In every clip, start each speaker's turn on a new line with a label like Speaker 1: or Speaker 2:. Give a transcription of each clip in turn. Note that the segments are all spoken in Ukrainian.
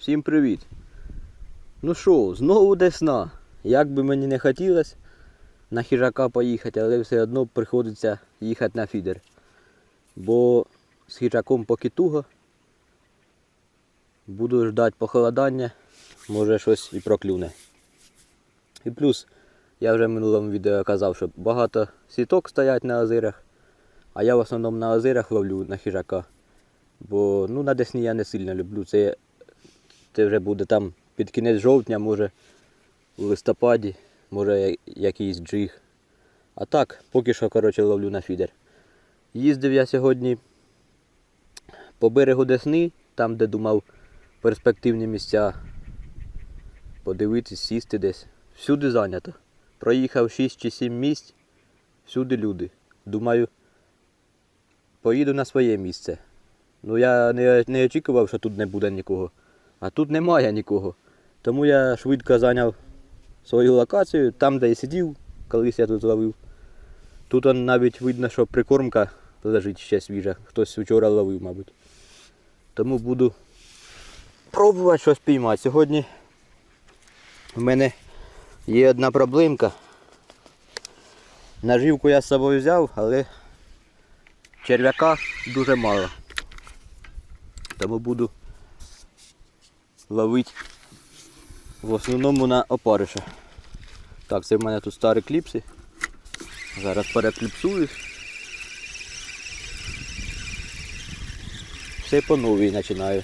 Speaker 1: Всім привіт! Ну що, знову десна. Як би мені не хотілося на хижака поїхати, але все одно приходиться їхати на фідер. Бо з хижаком поки туго. Буду ждати похолодання, може щось і проклюне. І плюс, я вже в минулому відео казав, що багато сіток стоять на озерах, а я в основному на озерах ловлю на хижака. Бо ну, на Десні я не сильно люблю. Це, це вже буде там під кінець жовтня, може у листопаді, може якийсь джиг. А так, поки що коротше, ловлю на фідер. Їздив я сьогодні по берегу Десни, там, де думав перспективні місця подивитись, сісти десь. Всюди зайнято. Проїхав 6 чи 7 місць, всюди люди. Думаю, поїду на своє місце. Ну я не, не очікував, що тут не буде нікого. А тут немає нікого. Тому я швидко зайняв свою локацію, там, де і сидів, колись я тут ловив. Тут он навіть видно, що прикормка лежить ще свіжа. Хтось вчора ловив, мабуть. Тому буду пробувати щось піймати. Сьогодні в мене є одна проблемка. Наживку я з собою взяв, але черв'яка дуже мало. Тому буду ловити в основному на опариша. Так, це в мене тут старі кліпси. Зараз перекліпсую. Все по новій починаю.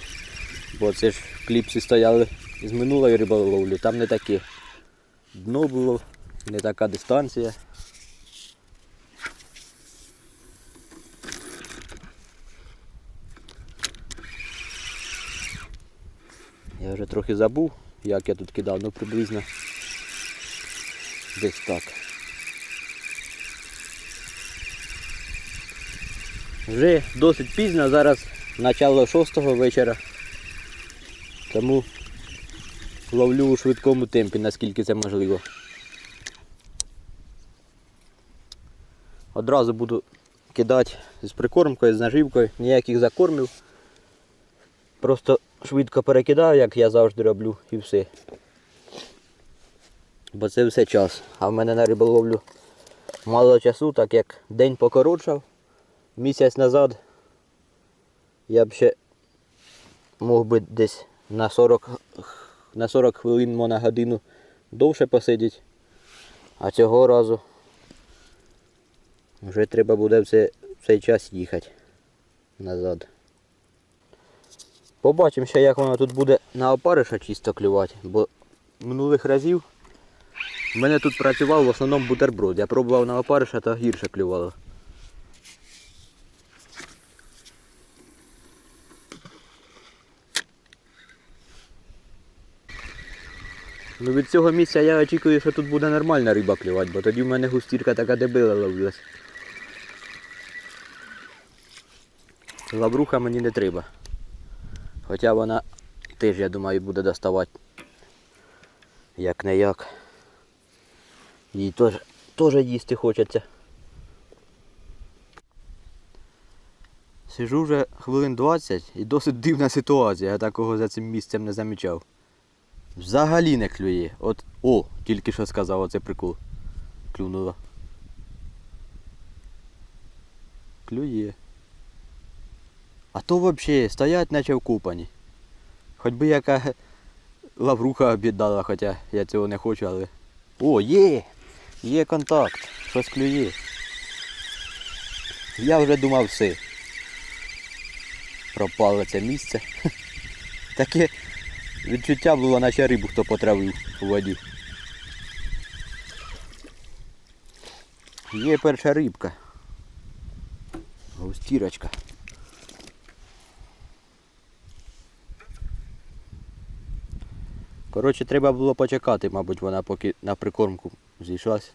Speaker 1: Бо це ж кліпси стояли з минулої риболовлі, там не таке. Дно було, не така дистанція. Я вже трохи забув, як я тут кидав, ну приблизно десь так. Вже досить пізно, зараз начало 6 вечора. Тому ловлю у швидкому темпі, наскільки це можливо. Одразу буду кидати з прикормкою, з наживкою, ніяких закормів. Просто швидко перекидаю, як я завжди роблю, і все. Бо це все час. А в мене на риболовлю мало часу, так як день покоротшав. Місяць назад я б ще мог би десь на 40, на 40 хвилин на годину довше посидіти. А цього разу вже треба буде в цей час їхати назад. Побачимо ще, як воно тут буде на опариша чисто клювати, бо минулих разів в мене тут працював в основному бутерброд. Я пробував на опариша, то гірше клювало. Ну від цього місця я очікую, що тут буде нормальна риба клювати, бо тоді в мене густірка така дебила ловилась. Лавруха мені не треба. Хоча вона теж, я думаю, буде доставати. Як не як. Їй теж, теж їсти хочеться. Сижу вже хвилин 20 і досить дивна ситуація, я такого за цим місцем не замічав. Взагалі не клює. От, о, тільки що сказав, оце прикол. Клюнула. Клює. А то взагалі стоять наче вкупані. Хоч би яка лавруха об'їдала, хоча я цього не хочу, але. О, є! Є контакт, щось клює. Я вже думав все. Пропало це місце. Таке відчуття було, наче рибу хто потравив у воді. Є перша рибка. Густірочка. Коротше, треба було почекати, мабуть, вона поки на прикормку зійшлась.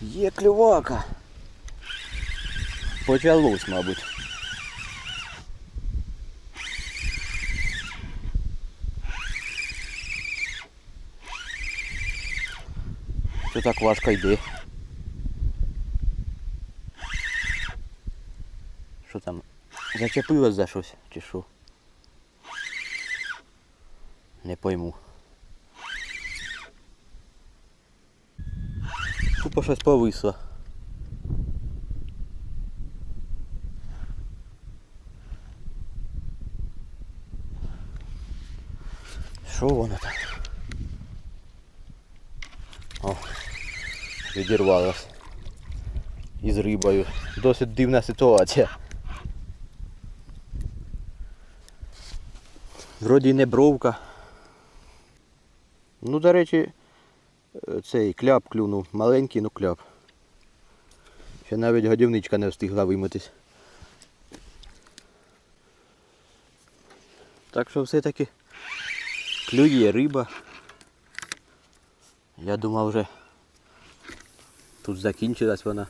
Speaker 1: Є клювака. Почалось, мабуть. Що так важко йде? Що там Зачепилась за щось чи що? Не пойму. Тупо щось повисло. Що воно там? О, відірвалось. Із рибою. Досить дивна ситуація. Вроді не бровка. Ну, до речі, цей кляп клюнув. Маленький, ну кляп. Ще навіть годівничка не встигла вимитись. Так що все-таки клює риба. Я думав вже тут закінчилась вона.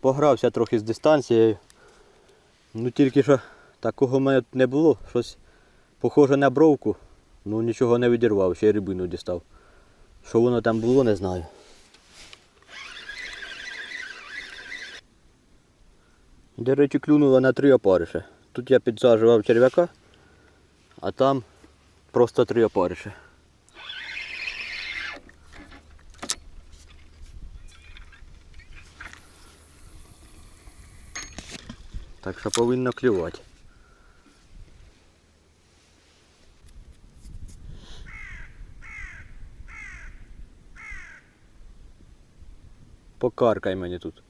Speaker 1: Погрався трохи з дистанцією. Ну тільки що такого в мене не було. Щось похоже на бровку. Ну нічого не відірвав, ще й рибину дістав. Що воно там було, не знаю. До речі, клюнула на три опариша. Тут я підсаджував черв'яка, а там просто три опариша. Так що повинно клювати. Покаркай мені тут.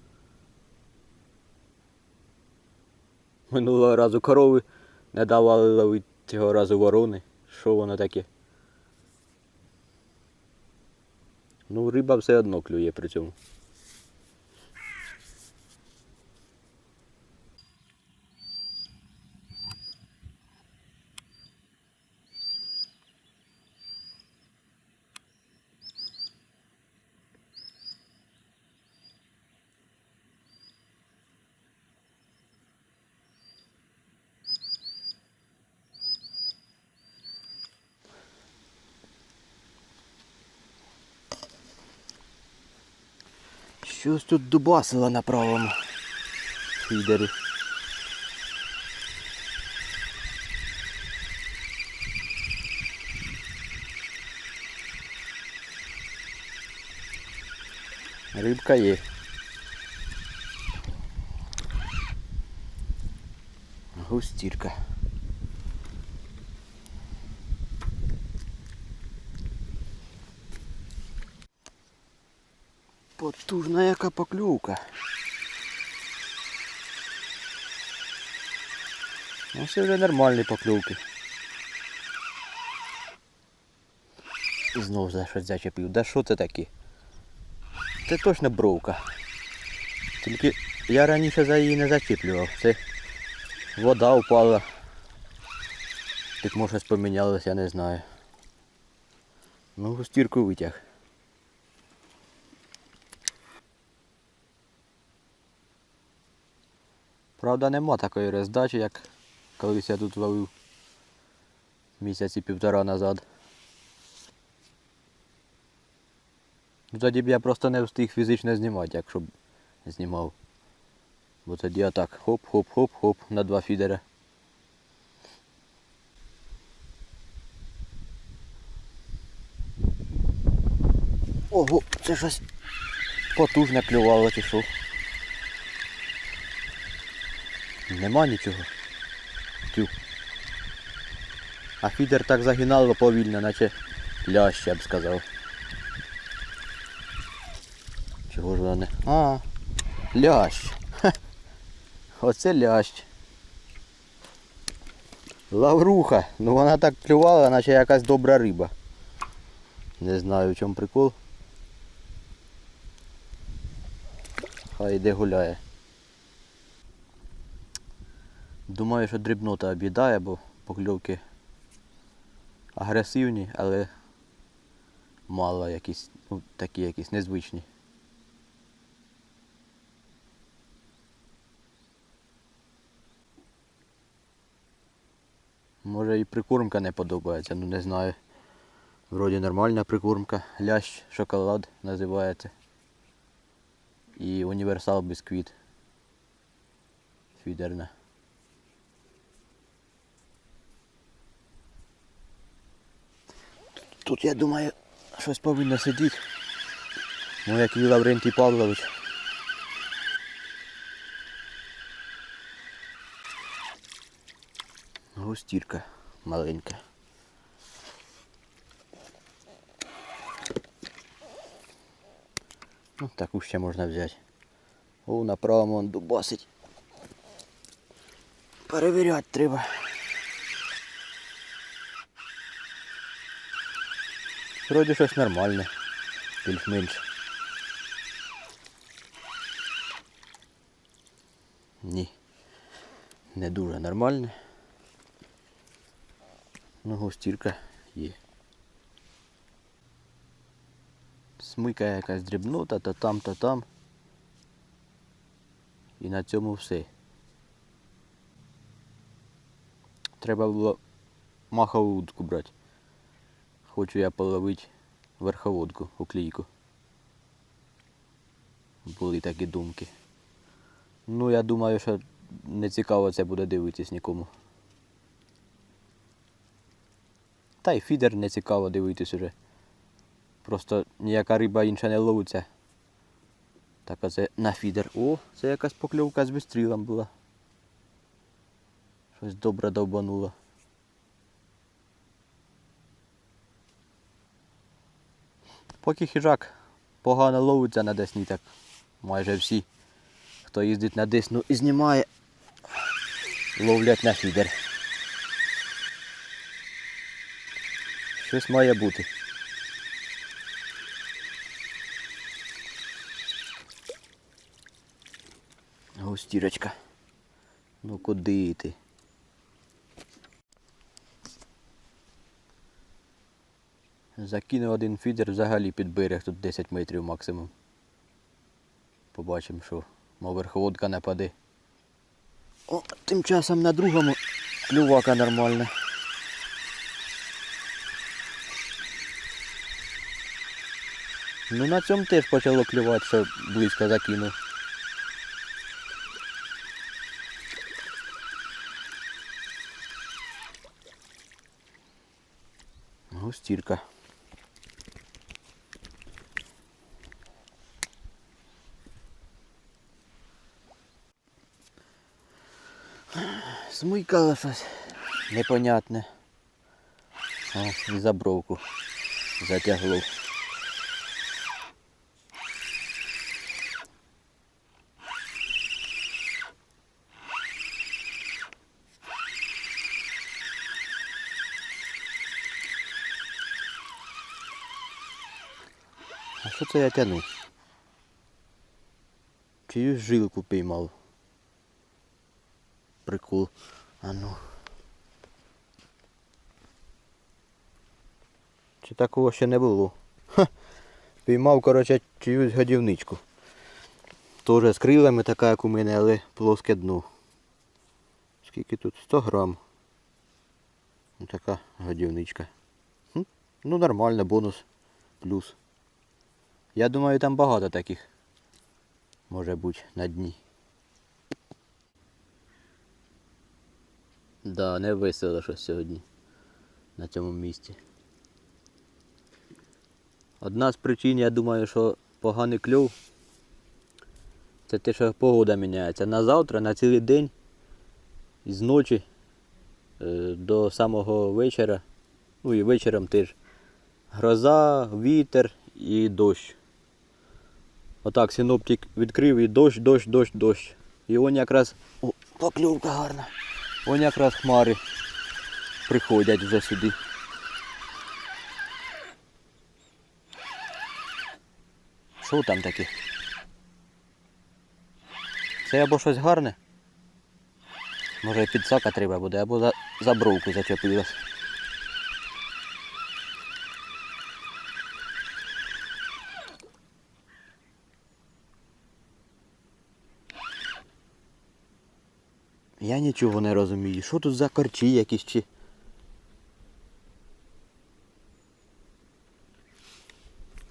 Speaker 1: Минулого разу корови не давали ловити цього разу ворони. Що воно таке? Ну, риба все одно клює при цьому. Щось тут дубасило на правому фідері. Рибка є. Густірка. Потужна яка поклювка. Ну це вже нормальні поклювки. Знов за щось зачепив. Да що це таке? Це точно бровка. Тільки я раніше за її не зачіплював. Це вода упала. Так може щось помінялось, я не знаю. Ну, густірку витяг. Правда, нема такої роздачі, як колись я тут ловив місяці півтора назад. Ну, Тоді б я просто не встиг фізично знімати, якщо б знімав. Бо тоді я так хоп-хоп-хоп-хоп на два фідера. Ого, це щось потужне клювало чи що. Нема нічого. Тю. А фідер так загинало повільно, наче лящ, я б сказав. Чого ж вона не... А, лящ. Ха. Оце лящ. Лавруха. Ну вона так клювала, наче якась добра риба. Не знаю в чому прикол. Хай йде гуляє. Думаю, що дрібнота об'їдає, бо покльовки агресивні, але мало якісь, ну, такі якісь незвичні. Може і прикормка не подобається, ну не знаю. Вроді нормальна прикормка. Лящ, шоколад називається. І універсал бісквіт. фідерна. Тут, я думаю, щось повинно сидіти. Ну, як і Лаврентій Павлович. Густірка маленька. Ну, таку ще можна взяти. О, на правому он дубасить. Перевіряти треба. Вроді щось нормальне. Більш-менш. Ні. Не дуже нормальне. Ну, густірка є. Смика якась дрібнота, то там, то там. І на цьому все. Треба було махову удку брати. Хочу я половити верховодку, уклійку. Були такі думки. Ну, я думаю, що не цікаво це буде дивитись нікому. Та й фідер не цікаво дивитись уже. Просто ніяка риба інша не ловиться. Так а це на фідер. О, це якась покльовка з вистрілом була. Щось добре довбануло. Поки хижак погано ловиться на десні, так майже всі, хто їздить на десну і знімає, ловлять на фідер. Щось має бути. Густірочка. Ну куди ти? Закинув один фідер взагалі під берег, тут 10 метрів максимум. Побачимо, що мов верховодка не паде. О, тим часом на другому клювака нормальна. Ну на цьому теж почало клювати, що близько закинув. Густірка. Смикало щось непонятне. О, і за бровку затягло. А що це я тяну? Чиюсь жилку піймав. Прикол. А ну. Чи такого ще не було? Ха. Піймав, коротше, чиюсь годівничку. Тоже з крилами така, як у мене, але плоске дно. Скільки тут? 100 грам. Ось така годівничка. Хм, Ну нормально, бонус. Плюс. Я думаю, там багато таких. Може бути на дні. Да, не весело щось сьогодні на цьому місці. Одна з причин, я думаю, що поганий кльов. Це те, що погода міняється. На завтра, на цілий день, з ночі е, до самого вечора, ну і вечором теж. Гроза, вітер і дощ. Отак синоптик відкрив і дощ, дощ, дощ, дощ. І он якраз. О, покльовка гарна. Вон якраз хмари приходять вже сюди. Що там таке? Це або щось гарне? Може підсака треба буде, або за, за бровку зачепилась. Я нічого не розумію. Що тут за корчі якісь чи.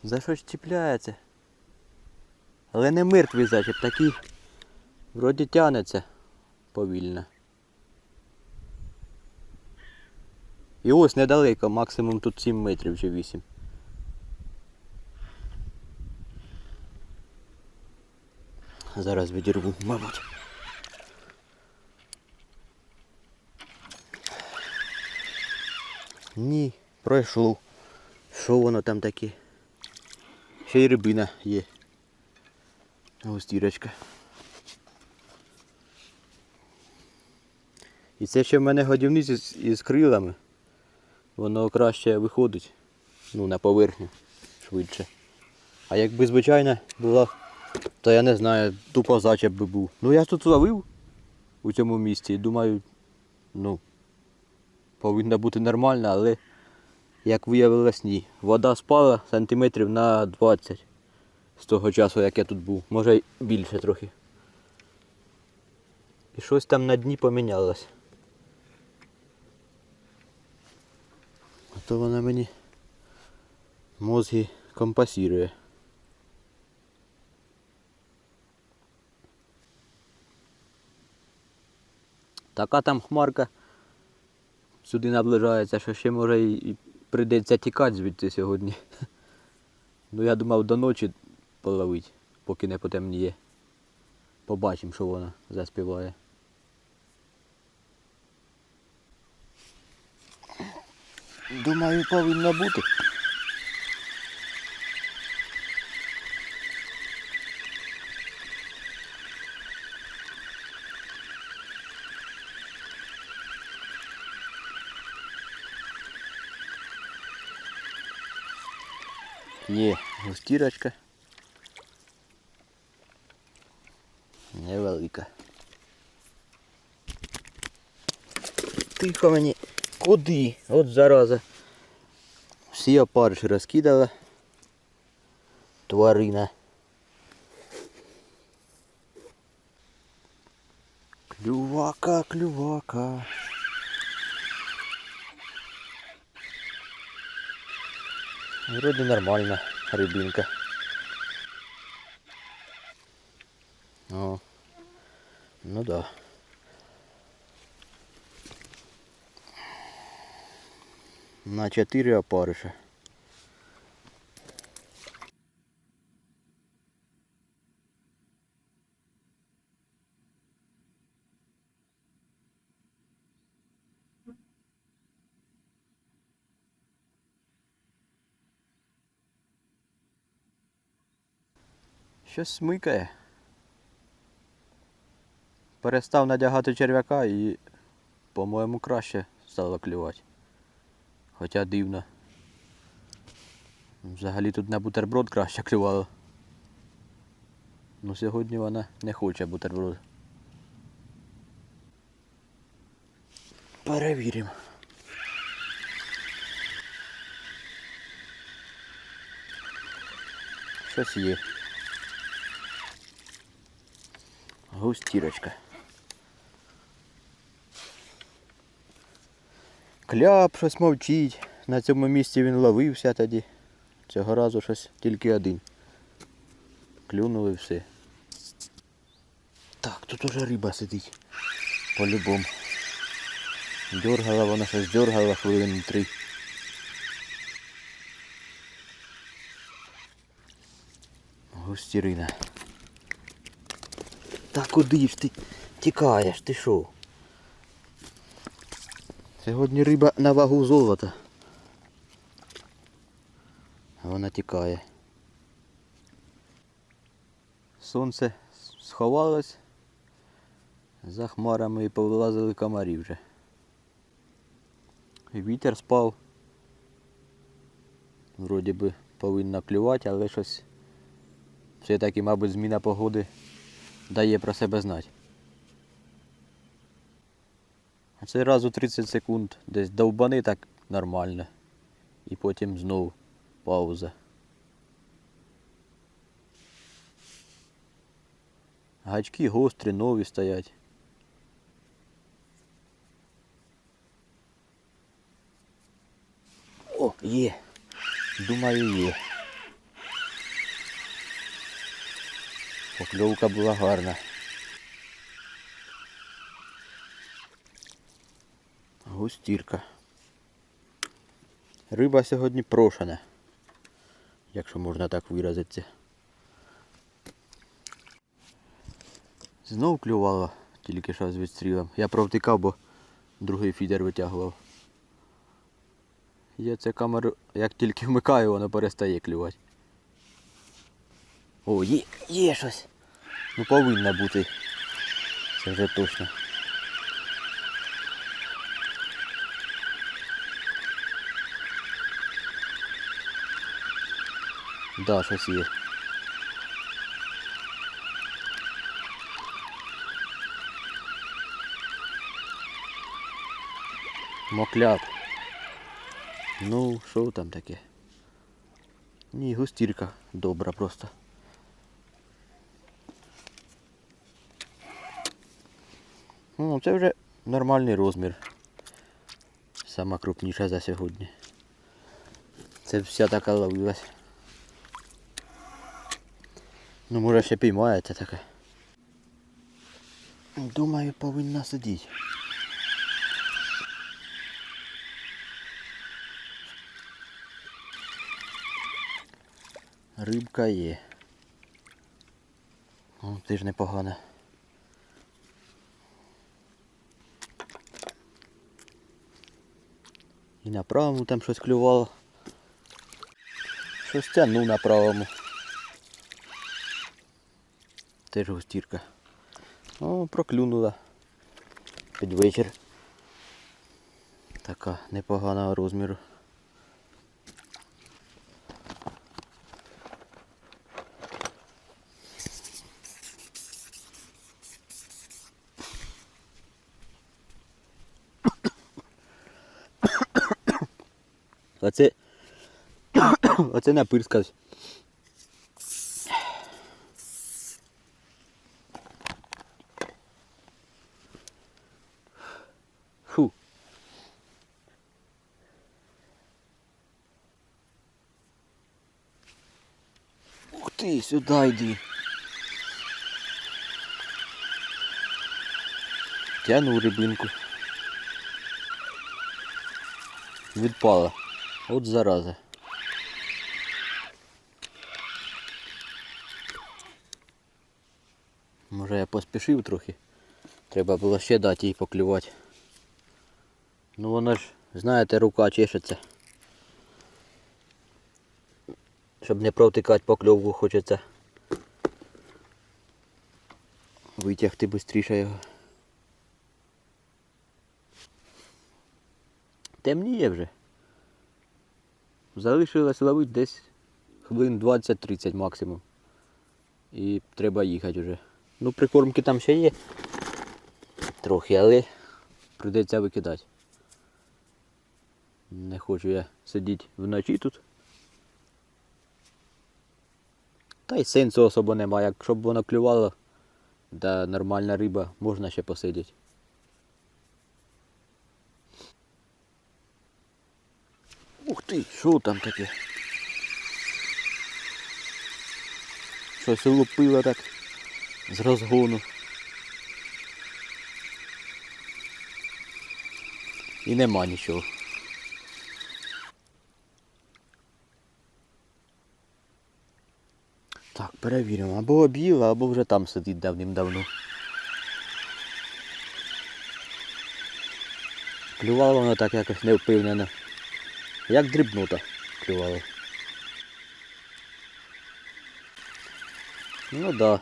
Speaker 1: За щось чіпляється. Але не мертвий зачіп, такий вроді тянеться. повільна. І ось недалеко, максимум тут 7 метрів чи 8. Зараз відірву, мабуть. Ні, пройшло. Що воно там таке? Ще й рибина є. Ось тірочка. І це ще в мене годівниці із, крилами. Воно краще виходить. Ну, на поверхню швидше. А якби звичайна була, то я не знаю, тупо зачеп би був. Ну я тут ловив у цьому місці і думаю, ну, повинна бути нормальна, але як виявилось ні. Вода спала сантиметрів на 20 з того часу, як я тут був. Може й більше трохи. І щось там на дні помінялось. А то вона мені мозги компасірує. Така там хмарка сюди наближається, що ще може і, прийдеться тікати звідти сьогодні. Ну я думав до ночі половить, поки не потемніє. Побачимо, що вона заспіває. Думаю, повинно бути. Є густірочка. Невелика. Тихо мені. Куди? От зараза. Всі опариші розкидала. Тварина. Клювака, клювака. Вроде нормально, рыбинка. О, ну да. На 4 опариша. Щось смикає. Перестав надягати черв'яка і, по-моєму, краще стало клювати. Хоча дивно. Взагалі тут на бутерброд краще клювало. Ну сьогодні вона не хоче бутерброд. Перевіримо. Щось є. Густірочка. Кляп щось мовчить. На цьому місці він ловився тоді. Цього разу щось тільки один. Клюнули все. Так, тут уже риба сидить. По-любому. Дергала вона щось дергала хвилин три. Густірина. Та куди ж ти тікаєш? Ти що? Сьогодні риба на вагу золота. А Вона тікає. Сонце сховалось. За хмарами і повилазили комарі вже. Вітер спав. Вроді би повинно клювати, але щось все-таки, мабуть, зміна погоди дає про себе знати. А Цей раз у 30 секунд десь довбани так нормально. І потім знову пауза. Гачки гострі, нові стоять. О, є. Думаю, є. Покльовка була гарна. Густірка. Риба сьогодні прошена, якщо можна так виразитися. Знов клювало, тільки що з відстрілом. Я провтикав, бо другий фідер витягував. Я цю камеру, як тільки вмикаю, воно перестає клювати. О, є, є щось. Ну повинна бути. Це вже точно. Да, щось є. Мокляк. Ну, що там таке? Ні, густірка добра просто. Ну, це вже нормальний розмір. Сама крупніша за сьогодні. Це вся така ловилась. Ну, може ще піймається таке. Думаю, повинна сидіти. Рибка є. О, ти ж непогана. І на правому там щось клювало. Щось тягнув на правому. Теж густірка. О, проклюнула. Під вечір. Така непоганого розміру. Оце. Оце напирскався. Фу. Ух ти, сюди йди. Тяну рибинку. Відпала. От зараза. Може я поспішив трохи. Треба було ще дати їй поклювати. Ну воно ж, знаєте, рука чешеться. Щоб не провтикати покльовку хочеться. Витягти швидше його. Темніє вже. Залишилось ловити десь хвилин 20-30 максимум. І треба їхати вже. Ну, прикормки там ще є. Трохи, але прийдеться викидати. Не хочу я сидіти вночі тут. Та й сенсу особо немає. Якщо б воно клювало, да нормальна риба, можна ще посидіти. Ух ти, що там таке? Щось лупило так з розгону. І нема нічого. Так, перевіримо. Або об'їла, або вже там сидить давним-давно. Клювало воно так якось невпевнено. Як дрібнута клювало. Ну да.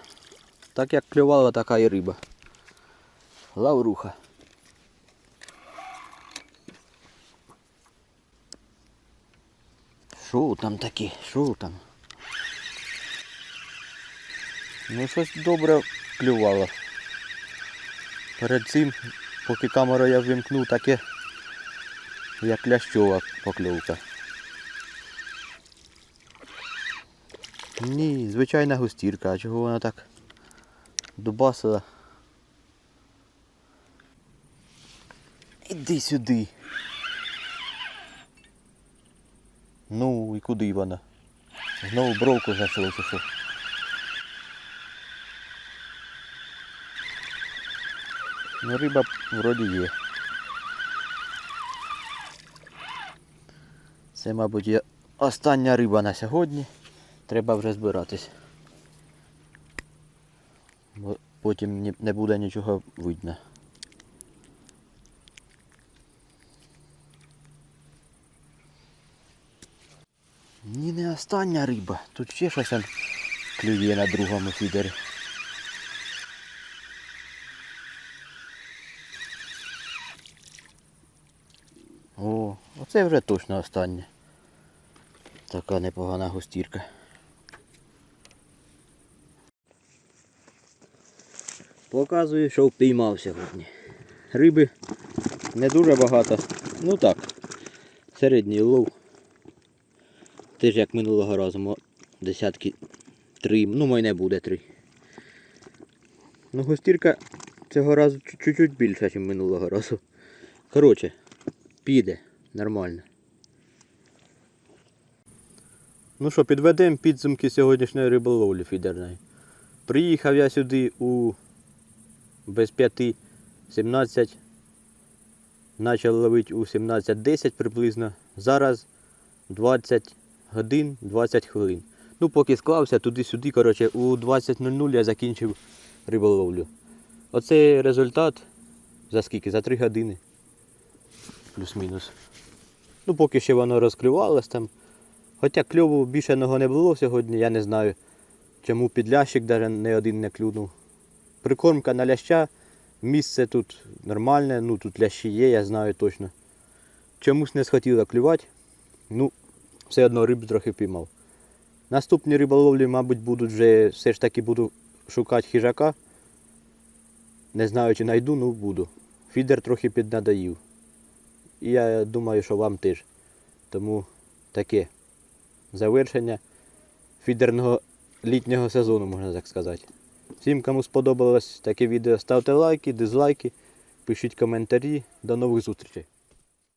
Speaker 1: Так як клювала, така і риба. Лавруха. Що там таке? Що там? Ну щось добре клювало. Перед цим, поки камеру я вимкнув, таке як лящова покльовка. Ні, звичайна густірка, а чого вона так дубасила? Іди сюди. Ну і куди вона? Знову бровку знайшли чи? Ну риба вроді є. Це, мабуть, є остання риба на сьогодні. Треба вже збиратись. Бо потім не буде нічого видно. Ні, не остання риба. Тут ще щось клює на другому фідері. О, оце вже точно останнє. Така непогана густірка. Показую, що впіймав сьогодні. Риби не дуже багато. Ну так, середній улов. Теж як минулого разу, десятки три, ну май не буде три. Ну густірка цього разу чуть-чуть більша, ніж минулого разу. Коротше, піде нормально. Ну що, підведемо підсумки сьогоднішньої риболовлі фідерної. Приїхав я сюди у без п'яти 17. Почав ловити у 17.10 приблизно. Зараз 20 годин 20 хвилин. Ну, поки склався туди-сюди, коротше, у 20.00 я закінчив риболовлю. Оце результат за скільки? За 3 години. Плюс-мінус. Ну, поки ще воно розкривалось там. Хоча кльову більшеного не було сьогодні, я не знаю, чому підлящик навіть не один не клюнув. Прикормка на ляща, місце тут нормальне, ну тут лящі є, я знаю точно. Чомусь не схотіло клювати, ну, все одно риб трохи піймав. Наступні риболовлі, мабуть, будуть вже все ж таки буду шукати хижака. Не знаю, чи знайду, ну буду. Фідер трохи піднадоїв. І я думаю, що вам теж. Тому таке завершення фідерного літнього сезону, можна так сказати. Всім, кому сподобалось таке відео, ставте лайки, дизлайки, пишіть коментарі. До нових зустрічей.